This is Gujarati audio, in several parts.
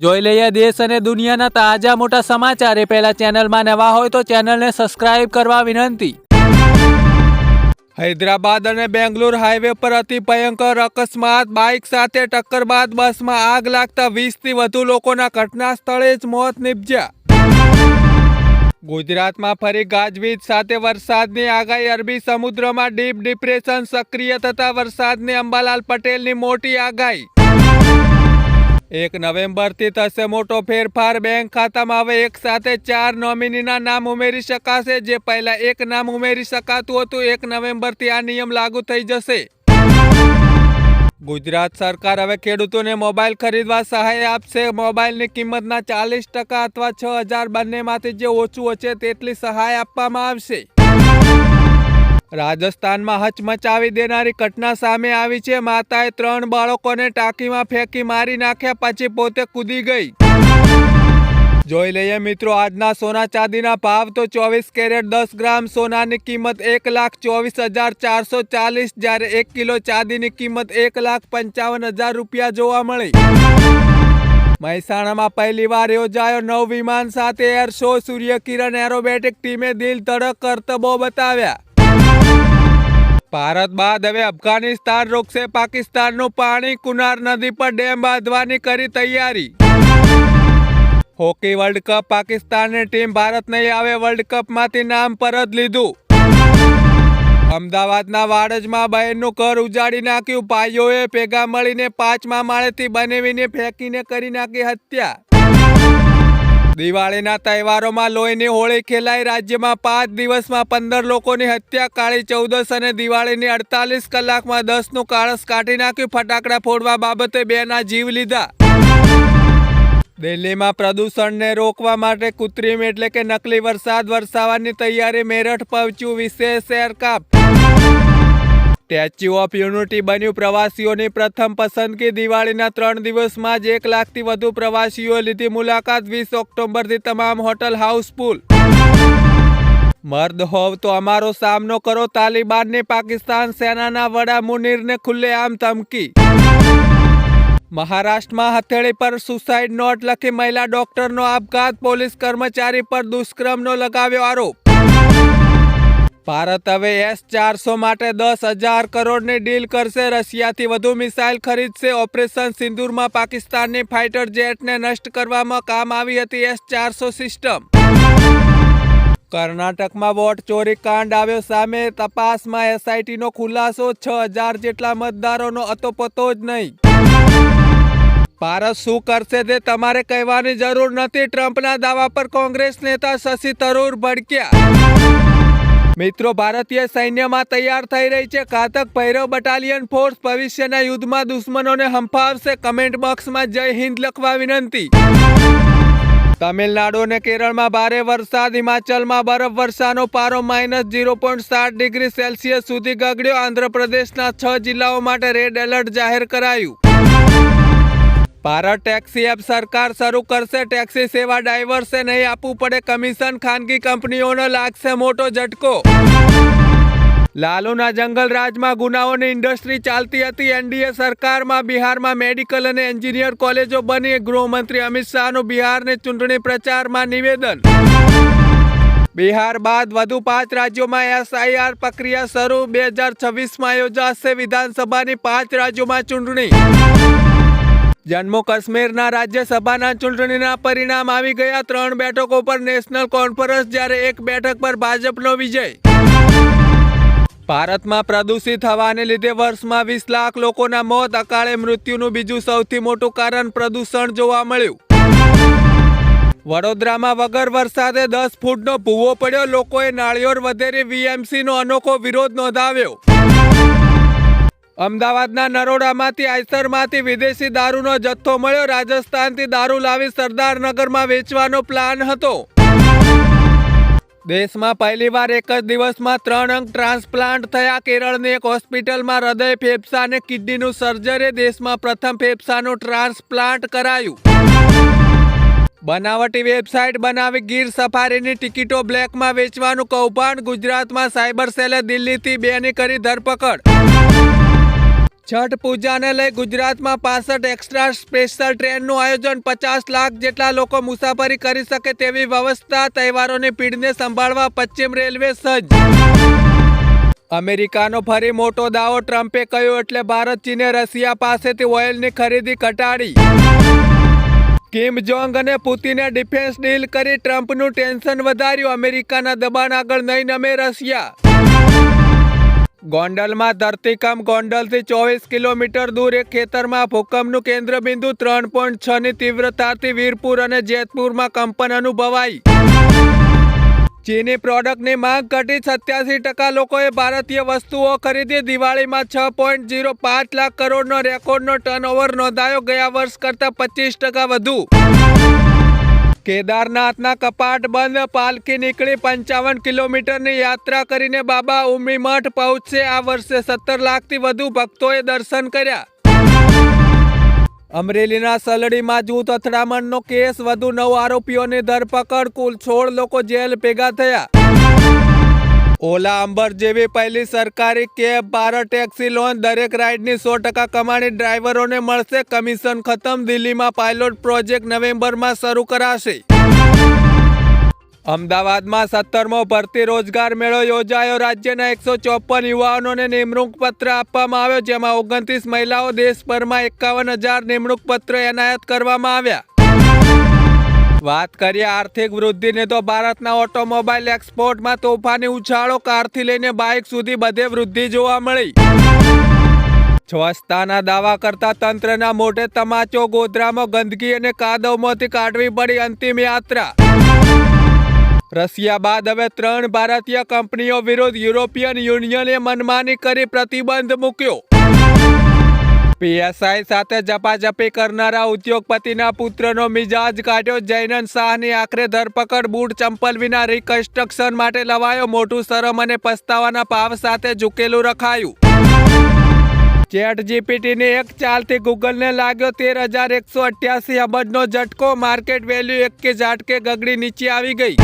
જોઈ લઈએ દેશ અને દુનિયાના તાજા મોટા સમાચાર. એ પહેલા ચેનલમાં નવા હોય તો ચેનલને સબસ્ક્રાઇબ કરવા વિનંતી. હૈદરાબાદ અને બેંગ્લોર હાઈવે પર અતિ ભયંકર અકસ્માત. બાઇક સાથે ટક્કર બાદ બસમાં આગ લાગતા વીસથી વધુ લોકોના ઘટના સ્થળે જ મોત નીપજ્યા. ગુજરાતમાં ફરી ગાજવીજ સાથે વરસાદની આગાહી. અરબી સમુદ્રમાં ડીપ ડિપ્રેશન સક્રિય થતા વરસાદની અંબાલાલ પટેલની મોટી આગાહી. એક નવેમ્બરથી થશે મોટો ફેરફાર. બેંક ખાતામાં હવે એક સાથે ચાર નોમિનીના નામ ઉમેરી શકાશે. જે પહેલા એક નામ ઉમેરી શકાતું હતું, એક નવેમ્બરથી આ નિયમ લાગુ થઈ જશે. ગુજરાત સરકાર હવે ખેડૂતોને મોબાઈલ ખરીદવા સહાય આપશે. મોબાઈલની કિંમતના ચાલીસ ટકા અથવા છ હજાર બંનેમાંથી જે ઓછું હશે, તેટલી સહાય આપવામાં આવશે. રાજસ્થાનમાં હચમચાવી દેનારી ઘટના સામે આવી છે. માતાએ ત્રણ બાળકોને ટાંકીમાં ફેંકી મારી નાખ્યા પછી પોતે કૂદી ગઈ. જોઈ લઈએ મિત્રો, આજના સોના ચાંદીના ભાવ તો ચોવીસ કેરેટ દસ ગ્રામ, સોનાની કિંમત એક લાખ ચોવીસ હજાર ચારસો ચાલીસ, જ્યારે એક કિલો ચાંદીની કિંમત એક લાખ પંચાવન હજાર રૂપિયા જોવા મળી. મહેસાણામાં પહેલીવાર યોજાયો નવ વિમાન સાથે એર શો. સૂર્યકિરણ એરોબેટિક ટીમે દિલ ધડક કરતબો બતાવ્યા. ભારત બાદ હવે અફઘાનિસ્તાન રોકશે, પાકિસ્તાનનું પાણી કુનાર નદી પર ડેમ બાંધવાની કરી તૈયારી. હોકી વર્લ્ડ કપ પાકિસ્તાનની ટીમ ભારત નહીં આવે વર્લ્ડ કપમાંથી નામ પરત લીધું. અમદાવાદના વાડજમાં બહેનનું ઘર ઉજાડી નાખ્યું, ભાઈઓએ ભેગા મળીને પાંચમા માળેથી બનાવીને ફેંકીને કરી નાખી હત્યા. દિવાળીના તહેવારોમાં લોહીની હોળી ખેલાઈ. રાજ્યમાં પાંચ દિવસમાં પંદર લોકોની હત્યા. કાળી ચૌદસ અને દિવાળીની અડતાલીસ કલાકમાં દસનું કાળસ કાઢી નાખ્યું. ફટાકડા ફોડવા બાબતે બેના જીવ લીધા. દિલ્હીમાં પ્રદૂષણને રોકવા માટે કૃત્રિમ એટલે કે નકલી વરસાદ વરસાવવાની તૈયારી. મેરઠ પહોંચ્યું વિશેષ એરકાપ. સ્ટેચ્યુ ઓફ યુનિટી બન્યું. પ્રવાસીઓની પ્રથમ પસંદગી દિવાળીના ત્રણ દિવસમાં જ એક લાખથી વધુ પ્રવાસીઓએ લીધી મુલાકાત વીસ ઓક્ટોબરથી તમામ હોટલ હાઉસફુલ મર્દ હોવ તો અમારો સામનો કરો. તાલિબાનની પાકિસ્તાન સેનાના વડા મુનિરને ખુલ્લેઆમ ધમકી. મહારાષ્ટ્રમાં હથેળી પર સુસાઇડ નોટ લખી મહિલા ડોક્ટરનો આપઘાત. પોલીસ કર્મચારી પર દુષ્કર્મનો લગાવ્યો આરોપ. ભારત હવે એસ ચારસો માટે દસ હજાર કરોડની ડીલ કરશે. રશિયાથી વધુ મિસાઇલ ખરીદશે. ઓપરેશન સિંદૂરમાં પાકિસ્તાનની ફાઇટર જેટને નષ્ટ કરવામાં કામ આવી હતી એસ ચારસો સિસ્ટમ. કર્ણાટકમાં વોટ ચોરી કાંડ આવ્યો સામે તપાસમાં એસઆઈટીનો ખુલાસો, છ હજાર જેટલા મતદારોનો અતોપતો જ નહીં. ભારત શું કરશે તે તમારે કહેવાની જરૂર નથી. ટ્રમ્પના દાવા પર કોંગ્રેસ નેતા શશી તરૂર ભડક્યા. મિત્રો, ભારતીય સૈન્યમાં તૈયાર થઈ રહી છે ઘાતક ભૈરવ બટાલિયન ફોર્સ ભવિષ્યના યુદ્ધમાં દુશ્મનોને હંફાવશે. કમેન્ટ બોક્સમાં જય હિન્દ લખવા વિનંતી. તમિલનાડુ અને કેરળમાં ભારે વરસાદ. હિમાચલમાં બરફ વર્ષાનો પારો માઇનસ ઝીરો પોઈન્ટ સાત ડિગ્રી સેલ્સિયસ સુધી ગગડ્યો. આંધ્રપ્રદેશના છ જિલ્લાઓ માટે રેડ એલર્ટ જાહેર કરાયું. ભારત ટેક્સી એપ સરકાર શરૂ કરશે. ટેક્સી સેવા ડ્રાઈવર્સે નહીં આપવું પડે. કમિશન ખાનગી કંપનીઓને લાગશે મોટો ઝટકો. લાલુના જંગલ રાજમાં ગુનાઓની ઇન્ડસ્ટ્રી ચાલતી હતી. એનડીએ સરકારમાં બિહારમાં મેડિકલ અને એન્જિનિયર કોલેજો બની. ગૃહમંત્રી અમિત શાહનું બિહારની ચૂંટણી પ્રચારમાં નિવેદન. બિહાર બાદ વધુ પાંચ રાજ્યોમાં એસઆઈઆર પ્રક્રિયા શરૂ. બે હજાર છવ્વીસમાં યોજાશે વિધાનસભાની પાંચ રાજ્યોમાં ચૂંટણી. જમ્મુ કાશ્મીરના રાજ્યસભાના ચૂંટણીના પરિણામ આવી ગયા ત્રણ બેઠકો પર નેશનલ કોન્ફરન્સ જ્યારે એક બેઠક પર ભાજપનો વિજય. ભારતમાં પ્રદૂષિત હવાને લીધે વર્ષમાં વીસ લાખ લોકોના મોત, અકાળે મૃત્યુનું બીજું સૌથી મોટું કારણ પ્રદૂષણ જોવા મળ્યું. વડોદરામાં વગર વરસાદે દસ ફૂટનો ભૂવો પડ્યો, લોકોએ નાળિયોર વધેરી વીએમસીનો અનોખો વિરોધ નોંધાવ્યો. અમદાવાદના નરોડામાંથી આયસરમાંથી વિદેશી દારૂનો જથ્થો મળ્યો. રાજસ્થાનથી દારૂ લાવી સરદારનગરમાં વેચવાનો પ્લાન હતો. દેશમાં પહેલીવાર એક જ દિવસમાં ત્રણ અંક ટ્રાન્સપ્લાન્ટ થયા. કેરળની એક હોસ્પિટલમાં હૃદય ફેફસા અને કિડનીનું સર્જરી. દેશમાં પ્રથમ ફેફસાનું ટ્રાન્સપ્લાન્ટ કરાયું. બનાવટી વેબસાઇટ બનાવી ગીર સફારીની ટિકિટો બ્લેકમાં વેચવાનું કૌભાંડ. ગુજરાતમાં સાયબર સેલે દિલ્હીથી બેની કરી ધરપકડ. છઠ પૂજાને લઈ ગુજરાતમાં પાસઠ એક્સ્ટ્રા સ્પેશિયલ ટ્રેનનું આયોજન પચાસ લાખ જેટલા લોકો મુસાફરી કરી શકે તેવી વ્યવસ્થા તહેવારોની પીડને સંભાળવા પશ્ચિમ રેલવે સજ્જ. અમેરિકાનો ફરી મોટો દાવો ટ્રમ્પે કહ્યું એટલે ભારત ચીને રશિયા પાસેથી ઓઇલની ખરીદી ઘટાડી. કિમ જોંગ અને પુતિને ડિફેન્સ ડીલ કરી ટ્રમ્પનું ટેન્શન વધાર્યું. અમેરિકાના દબાણ આગળ નહીં નમે રશિયા. ગોંડલમાં ધરતીકંપ ગોંડલથી ચોવીસ કિલોમીટર દૂર એક ખેતરમાં ભૂકંપનું કેન્દ્રબિંદુ ત્રણ પોઈન્ટ છ ની તીવ્રતાથી વીરપુર અને જેતપુરમાં કંપન અનુભવાઈ. ચીની પ્રોડક્ટની માંગ ઘટી સત્યાસી ટકા લોકોએ ભારતીય વસ્તુઓ ખરીદી દિવાળીમાં છ પોઈન્ટ જીરો પાંચ લાખ કરોડનો રેકોર્ડનો ટર્નઓવર નોંધાયો ગયા વર્ષ કરતાં પચીસ ટકા વધુ. કેદારનાથના કપાટ બંધ પાલકી નીકળી, પંચાવન કિલોમીટરની યાત્રા કરીને બાબા ઉમીમઠ પહોંચશે. આ વર્ષે સત્તર લાખથી વધુ ભક્તોએ દર્શન કર્યા. અમરેલીના સલડીમાં જૂથ અથડામણનો કેસ, વધુ નવ આરોપીઓની ધરપકડ, કુલ સોળ લોકો જેલ ભેગા થયા. ઓલા અંબર જેવી પહેલી સરકારી કેબ, બાર ટેક્સી લોન દરેક રાઇડની સો ટકા કમાણી ડ્રાઈવરોને મળશે. કમિશન ખતમ, દિલ્હીમાં પાયલોટ પ્રોજેક્ટ નવેમ્બરમાં શરૂ કરાશે. અમદાવાદમાં સત્તરમો ભરતી રોજગાર મેળો યોજાયો. રાજ્યના એકસો ચોપન યુવાનોને નિમણૂક પત્ર આપવામાં આવ્યો, જેમાં ઓગણત્રીસ મહિલાઓ દેશભરમાં એકાવન હજાર નિમણૂક પત્ર એનાયત કરવામાં આવ્યા. વાત કરીએ આર્થિક વૃદ્ધિની તો ભારતના ઓટોમોબાઈલ એક્સપોર્ટમાં તોફાની ઉછાળો કારથી લઈને બાઇક સુધી બધે વૃદ્ધિ જોવા મળી. સ્વચ્છતાના દાવા કરતા તંત્રના મોઢે તમાચો ગોધરામાં ગંદકી અને કાદવમાંથી કાઢવી પડી અંતિમ યાત્રા. રશિયા બાદ હવે ત્રણ ભારતીય કંપનીઓ વિરુદ્ધ યુરોપિયન યુનિયને મનમાની કરી પ્રતિબંધ મૂક્યો. પીએસઆઈ સાથે ઝપાઝપી કરનારા ઉદ્યોગપતિના પુત્રનો મિજાજ કાઢ્યો. જૈનન શાહની આખરે ધરપકડ, બૂટ ચંપલ વિના રિકન્સ્ટ્રક્શન માટે લવાયો મોટું શરમ અને પસ્તાવાના ભાવ સાથે ઝૂકેલું રખાયું. ચેટ જીપીટીની એક ચાલથી ગૂગલને લાગ્યો તેર હજાર એકસો અઠ્યાસી અબજનો ઝટકો, માર્કેટ વેલ્યુ એક કે ઝાટકે ગગડી નીચે આવી ગઈ.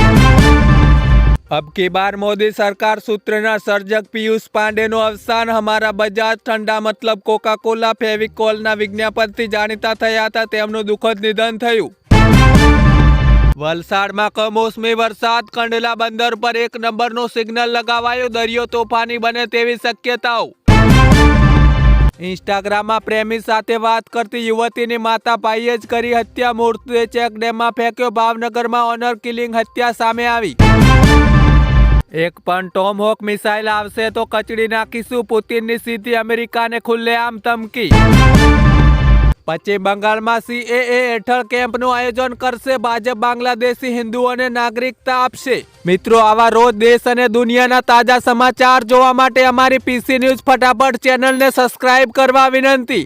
अब की बार मोदी सरकार सूत्रना सर्जक पीयूष પાંડેનું અવસાન હમારા બજાજ ઠંડા મતલબ કોકા કોલા ફેવિકોલના વિજ્ઞાપનથી જાણીતા થયા હતા તેમનું દુઃખદ નિધન થયું વલસાડમાં કમોસમી વરસાદ કંડલા બંદર પર એક નંબરનું સિગ્નલ લગાવાયું દરિયો તોફાની બને તેવી શક્યતાઓ ઇન્સ્ટાગ્રામમાં પ્રેમી સાથે વાત કરતી યુવતીની માતા ભાઈએ જ કરી હત્યા મૂર્તિએ ચેક ડેમમાં ફેંક્યો ભાવનગરમાં ઓનર કિલિંગ હત્યા સામે આવી એક પણ ટોમ હોક મિસાઇલ આવશે તો કચડી નાખીશું. પુતિનની સીધી અમેરિકાને ખુલ્લેઆમ ધમકી. પશ્ચિમ બંગાળમાં સીએએ હેઠળ કેમ્પનું આયોજન કરશે. ભાજપ બાંગ્લાદેશી હિન્દુઓને નાગરિકતા આપશે. મિત્રો, આવા રોજ દેશ અને દુનિયાના તાજા સમાચાર જોવા માટે અમારી પીસી ન્યૂઝ ફટાફટ ચેનલને સબસ્ક્રાઇબ કરવા વિનંતી.